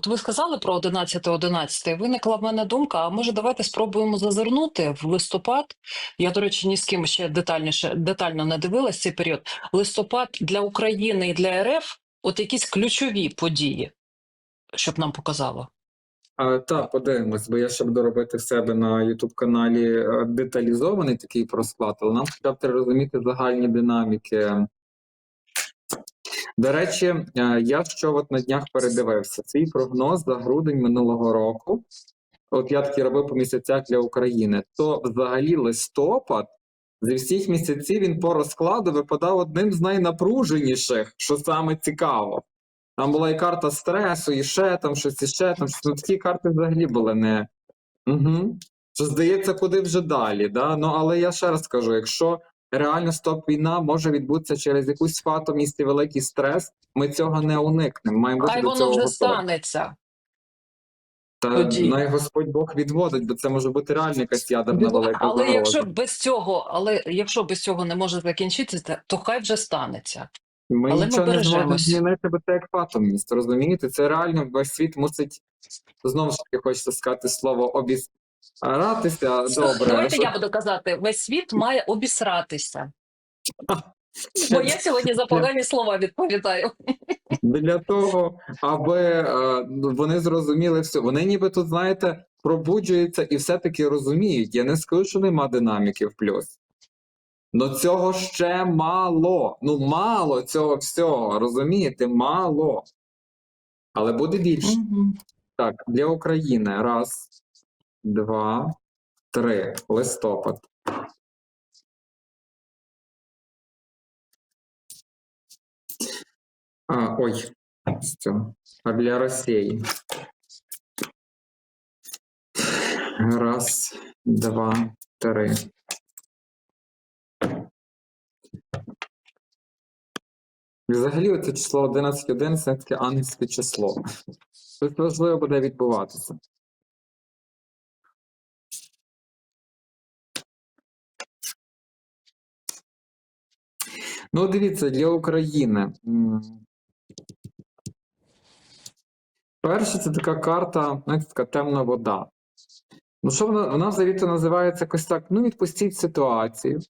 от ви сказали про 11-11, виникла в мене думка, а може давайте спробуємо зазирнути в листопад. Я, до речі, ні з ким ще детальніше детально не дивилась цей період. Листопад для України і для РФ от якісь ключові події, щоб нам показало. Так, подивимось, бо я ще буду робити в себе на youtube каналі е, деталізований такий розклад, але нам треба розуміти загальні динаміки. До речі, е, я що от на днях передивився свій прогноз за грудень минулого року. От я такий робив по місяцях для України. То взагалі листопад зі всіх місяців він по розкладу випадав одним з найнапруженіших, що саме цікаво. Там була і карта стресу, і ще там щось, і ще там щось. Ну, такі карти взагалі були не. Угу. Що здається, куди вже далі. Да? Ну, але я ще раз кажу: якщо реально стоп-війна може відбутися через якусь фатомість і великий стрес, ми цього не уникнемо. Маємо бути Хай до воно цього вже готові. станеться. Та тоді. най Господь Бог відводить, бо це може бути реально якась ядерна велика Але загроза. якщо без цього, але якщо без цього не може закінчитися, то хай вже станеться. Ми Але ми нічого не зможемо бережемось. змінити, бо це як фатомність, розумієте? Це реально весь світ мусить знову ж таки хочеться сказати слово обісратися. Добре, Давайте я буду казати, весь світ має обісратися. Бо я сьогодні за погані слова відповідаю. для того, аби е, вони зрозуміли все. Вони ніби тут, знаєте, пробуджуються і все-таки розуміють. Я не скажу, що нема динаміки в плюс. Но цього ще мало. Ну, мало цього всього. Розумієте? Мало. Але буде більше. Так, для України. Раз, два, три. Листопад. А, ой? А для Росії. Раз, два, три. Взагалі, оце число 11.1 це таке ангельське число. Тут важливо буде відбуватися. Ну, дивіться, для України. м, Перше, це така карта, знаєте, така темна вода. Ну, що вона, вона взагалі називається якось так: ну, відпустіть ситуацію.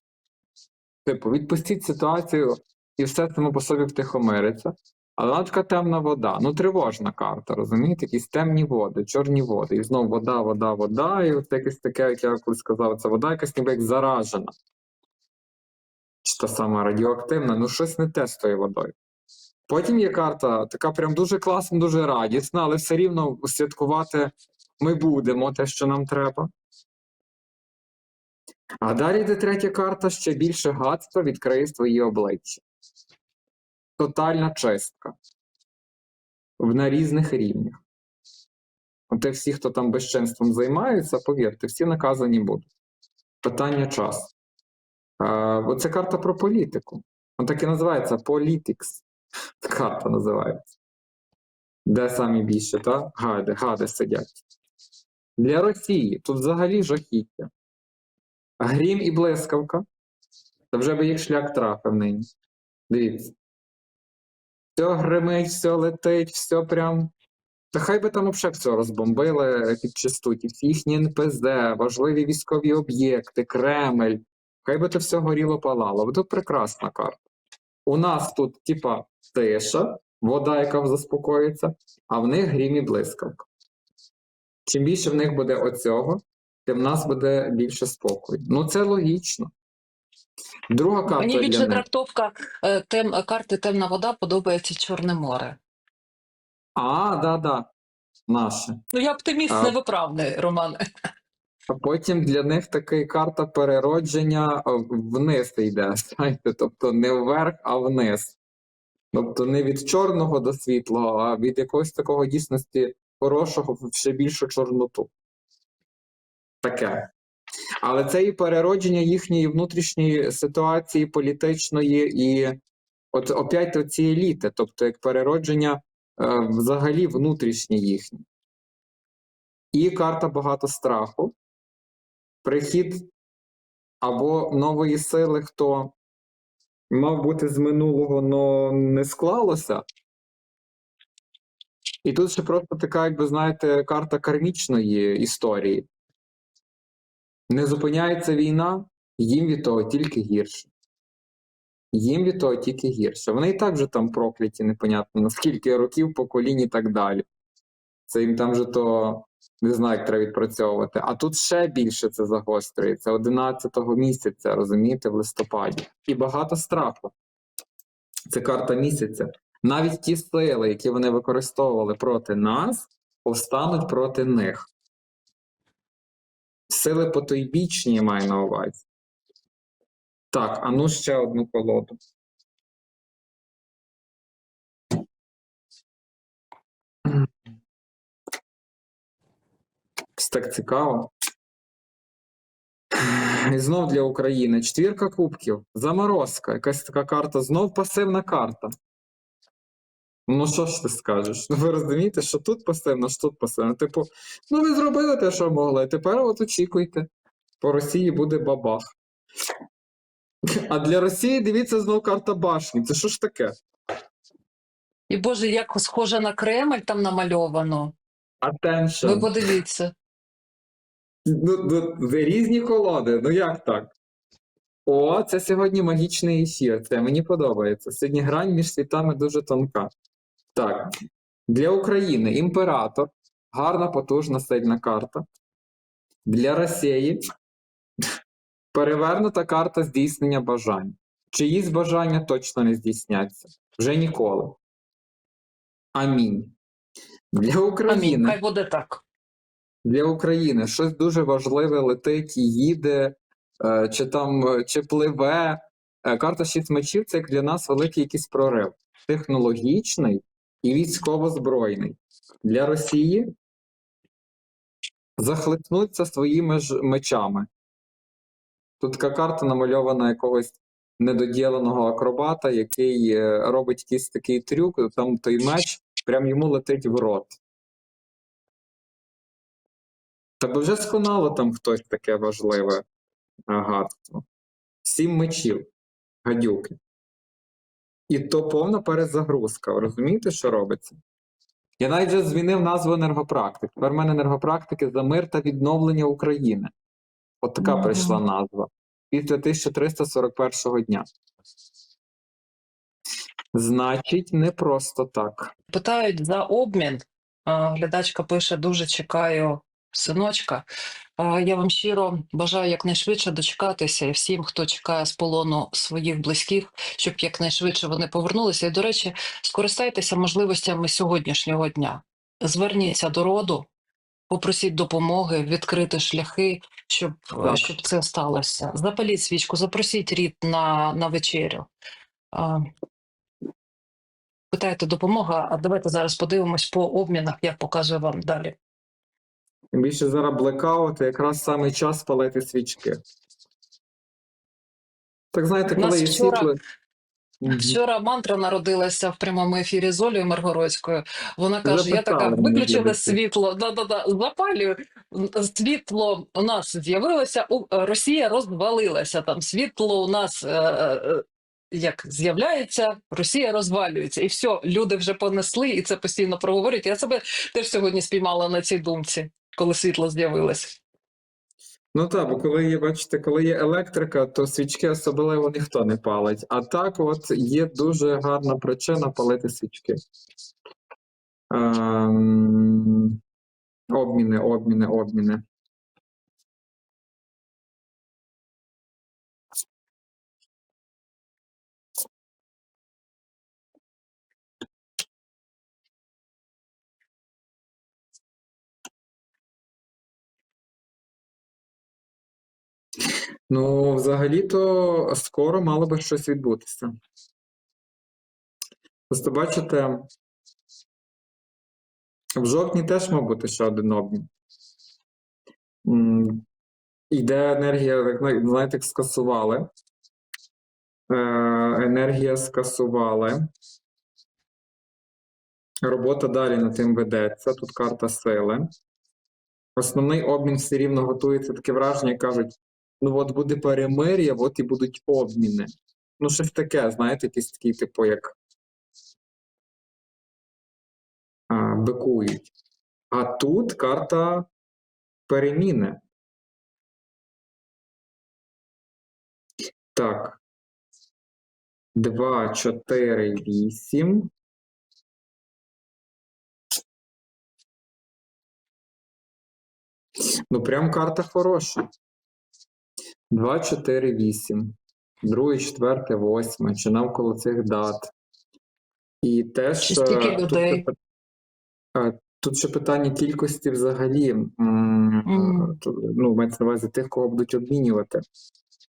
Типу, відпустіть ситуацію, і все само по собі втихомириться. Але вона така темна вода. Ну, тривожна карта, розумієте? Якісь темні води, чорні води. І знову вода, вода, вода. І от якесь таке, як я колись сказав, це вода якась ніби як заражена. Чи та сама радіоактивна, ну щось не те з тою водою. Потім є карта, така прям дуже класна, дуже радісна, але все рівно святкувати ми будемо те, що нам треба. А далі йде третя карта, ще більше гадства відкриє свої обличчя. Тотальна чистка. На різних рівнях. От і всі, хто там безчинством займаються, повірте, всі наказані будуть. Питання часу. А, оце карта про політику. Вона так і називається Politics. Карта називається. Де самі більше, так? Гади, гади сидять. Для Росії тут взагалі жахіття. Грім і блискавка. Це вже би їх шлях трафив нині. Дивіться. Все гримить, все летить, все прям. Та хай би там взагалі все розбомбили під чистуті. всі їхні НПЗ, важливі військові об'єкти, Кремль. Хай би це все горіло палало. Тут прекрасна карта. У нас тут, типа, тиша, вода, яка заспокоїться, а в них грім і блискавка. Чим більше в них буде оцього, тим в нас буде більше спокою. Ну, це логічно. Друга карта Мені більше трактовка е, тем, карти Темна вода подобається Чорне море. А, да, да. Наше. Ну, я оптиміст невиправний, Романе. А потім для них така карта переродження вниз йде. Знаєте, тобто не вверх, а вниз. Тобто не від чорного до світлого, а від якогось такого дійсності хорошого в ще більшу чорноту. Таке. Але це і переродження їхньої внутрішньої ситуації політичної, і от опять ці еліти, тобто як переродження е, взагалі внутрішнє їхнє. І карта багато страху. Прихід або нової сили, хто мав бути з минулого, но не склалося. І тут ще просто така, як ви знаєте, карта кармічної історії. Не зупиняється війна, їм від того тільки гірше. Їм від того тільки гірше. Вони і так вже там прокляті, непонятно на скільки років, поколінь і так далі. Це їм там вже то не знаю, як треба відпрацьовувати. А тут ще більше це загострюється 11-го місяця, розумієте, в листопаді. І багато страху. Це карта місяця. Навіть ті сили, які вони використовували проти нас, повстануть проти них. Сили потойбічні маю на увазі. Так, а ну ще одну колоду. Так цікаво. І знов для України. Четвірка кубків. Заморозка. Якась така карта. Знов пасивна карта. Ну, що ж ти скажеш? Ну, ви розумієте, що тут пасивна, що тут пасивна. Типу, ну ви зробили те, що могли. Тепер от очікуйте. По Росії буде бабах. А для Росії дивіться знов карта башні. Це що ж таке? І Боже, як схоже на Кремль там намальовано. Ви подивіться. Ну, ну, це різні колоди. Ну як так? О, це сьогодні магічний ефір. Це мені подобається. Сьогодні грань між світами дуже тонка. Так. Для України імператор. Гарна, потужна, сильна карта. Для Росії перевернута карта здійснення бажань. Чиїсь бажання точно не здійсняться. Вже ніколи. Амінь. Для Амінь. України. Хай буде так. Для України щось дуже важливе летить, їде, е, чи там е, чи пливе. Е, Карта шість мечів це як для нас великий якийсь прорив. Технологічний і військово-збройний. Для Росії захлипнуться своїми ж мечами. Тут така карта намальована якогось недоділеного акробата, який робить якийсь такий трюк, там той меч прям йому летить в рот. Та бо вже сконало там хтось таке важливе гадство. Сім мечів, гадюки. І то повна перезагрузка. Розумієте, що робиться? Я навіть вже змінив назву енергопрактик. Тепер в мене енергопрактики за мир та відновлення України. От така Мгм. прийшла назва. Після 1341 дня. Значить, не просто так. Питають за обмін. Глядачка пише: дуже чекаю синочка. Я вам щиро бажаю якнайшвидше дочекатися і всім, хто чекає з полону своїх близьких, щоб якнайшвидше вони повернулися. І, до речі, скористайтеся можливостями сьогоднішнього дня. Зверніться до роду, попросіть допомоги, відкрити шляхи, щоб, Так. щоб це сталося. Запаліть свічку, запросіть рід на, на вечерю. А, Питаєте допомога, а давайте зараз подивимось по обмінах, як показую вам далі. Тим більше зараз блекаут, якраз саме час палити свічки. Так знаєте, коли є вчора- світло. Вчора мантра народилася в прямому ефірі з Олею Маргородською. Вона каже: я така глядачі. світло. Да-да-да, запалюю. Світло у нас з'явилося, Росія розвалилася. Там світло у нас. Е, е, як з'являється, Росія розвалюється, і все, люди вже понесли, і це постійно проговорюють. Я себе теж сьогодні спіймала на цій думці, коли світло з'явилось. Ну так, бо коли є, бачите, коли є електрика, то свічки особливо ніхто не палить. А так, от є дуже гарна причина палити свічки. Ем... Обміни, обміни, обміни. Ну, взагалі-то скоро мало би щось відбутися. Просто бачите, в жовтні теж мав бути ще один обмін. Йде енергія, знаєте, скасували. Е, енергія скасували. Робота далі над тим ведеться. Тут карта сили. Основний обмін все рівно готується таке враження, кажуть: ну от буде перемир'я, от і будуть обміни. Ну, щось таке, знаєте, якийсь такий, типу, як а, бикують. А тут карта переміни. Так. 2, 4, 8. Ну, прям карта хороша. 2, 4, 8. Друге, четверте, восьме. Чи навколо цих дат. І теж Чи е, тут, людей? е, тут ще питання кількості взагалі. тут, Ну, мається на увазі тих, кого будуть обмінювати.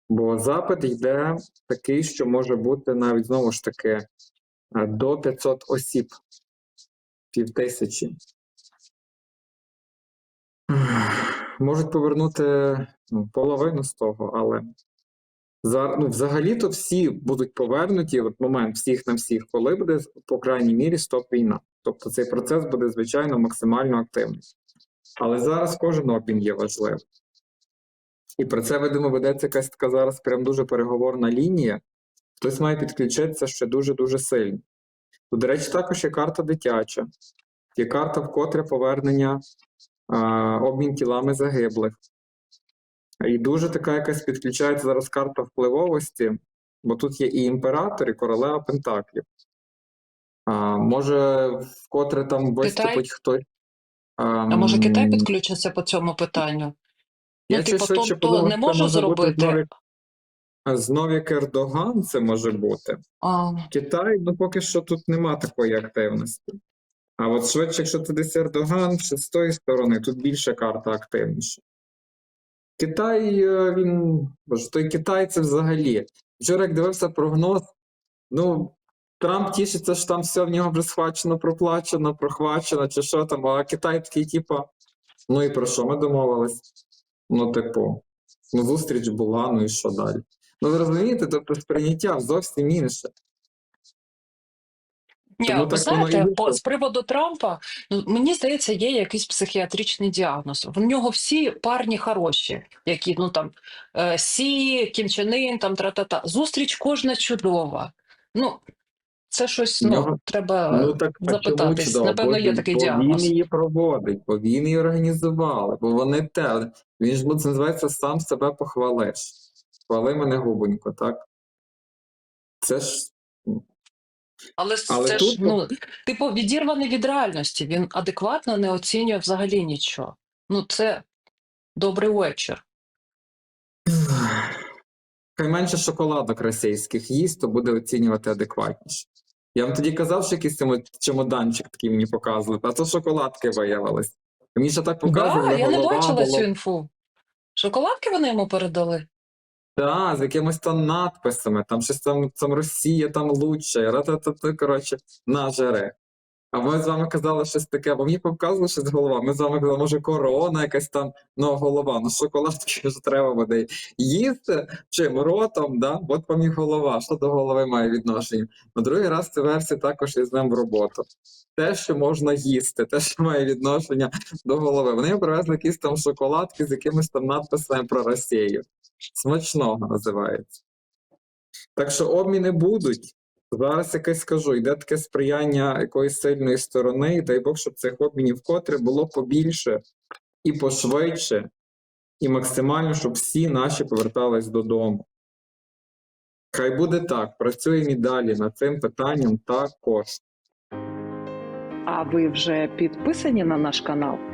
Бо запит йде такий, що може бути навіть знову ж таки до 500 осіб, півтисячі. Можуть повернути ну, половину з того, але за, ну, взагалі-то всі будуть повернуті от момент всіх на всіх, коли буде, по крайній мірі, стоп війна. Тобто цей процес буде, звичайно, максимально активний. Але зараз кожен обмін є важливим. І про це, видимо, ведеться якась така зараз прям дуже переговорна лінія. Хтось має підключитися ще дуже-дуже сильно. Тут, до речі, також є карта дитяча, є карта вкотре повернення, а, обмін тілами загиблих. І дуже така якась підключається зараз карта впливовості, бо тут є і імператор, і королева Пентаклів. А, може, вкотре там виступить хтось. А може Китай підключиться по цьому питанню? Я ну, типу, тобто подумав, не може зробити. Знов як Ердоган це може бути. А, Китай, ну поки що тут нема такої активності. А от швидше, якщо це десь Ердоган, ще з тої сторони, тут більше карта активніша. Китай, е, він. Той Китай це взагалі. Вчора, як дивився прогноз, ну, Трамп тішиться, що там все в нього вже схвачено, проплачено, прохвачено, чи що там, а Китай такий, типа, ну і про що ми домовились? Ну, типу, ну, зустріч була, ну і що далі? Ну, ви розумієте, тобто сприйняття зовсім інше. Ні, Тому ви так і знаєте, по, з приводу Трампа, ну мені здається, є якийсь психіатричний діагноз. В нього всі парні хороші, які ну там е, Сі, Кім Чен Ін, там тра-та-та. Зустріч кожна чудова. Ну це щось ну, треба Ну так запитатись. чудово? Напевно, Бо є такий бо діагноз. Він її проводить, бо він її організували, бо вони те. Він ж це називається сам себе похвалиш. Хвали мене губонько, так? Це ж Але, Але це тут- ж ну типу відірваний від реальності. Він адекватно не оцінює взагалі нічого. Ну це добрий вечір. хай менше шоколадок російських їсть, то буде оцінювати адекватніше. Я вам тоді казав, що якийсь чемоданчик такий мені показували, а то шоколадки виявились. Мені ще так показували, Да, я не бачила була цю інфу. Шоколадки вони йому передали. Так, з якимось там надписами, там щось там, там Росія там лучше, ра-та-та-та, коротше, на жере. А ми з вами казали щось таке, бо мені показували щось голова. Ми з вами казали, може, корона якась там, ну, голова, ну шоколадки ж треба буде їсти чим ротом, да? От і голова. Що до голови має відношення? На другий раз цю версію також візьмемо в роботу. Те, що можна їсти, те, що має відношення до голови. Вони привезли якісь там шоколадки з якимись там надписами про Росію. Смачного називається. Так що обміни будуть. Зараз якесь скажу, йде таке сприяння якоїсь сильної сторони, і дай Бог, щоб цих обмінів вкотре було побільше і пошвидше, і максимально, щоб всі наші повертались додому. Хай буде так, працюємо і далі над цим питанням також. А ви вже підписані на наш канал?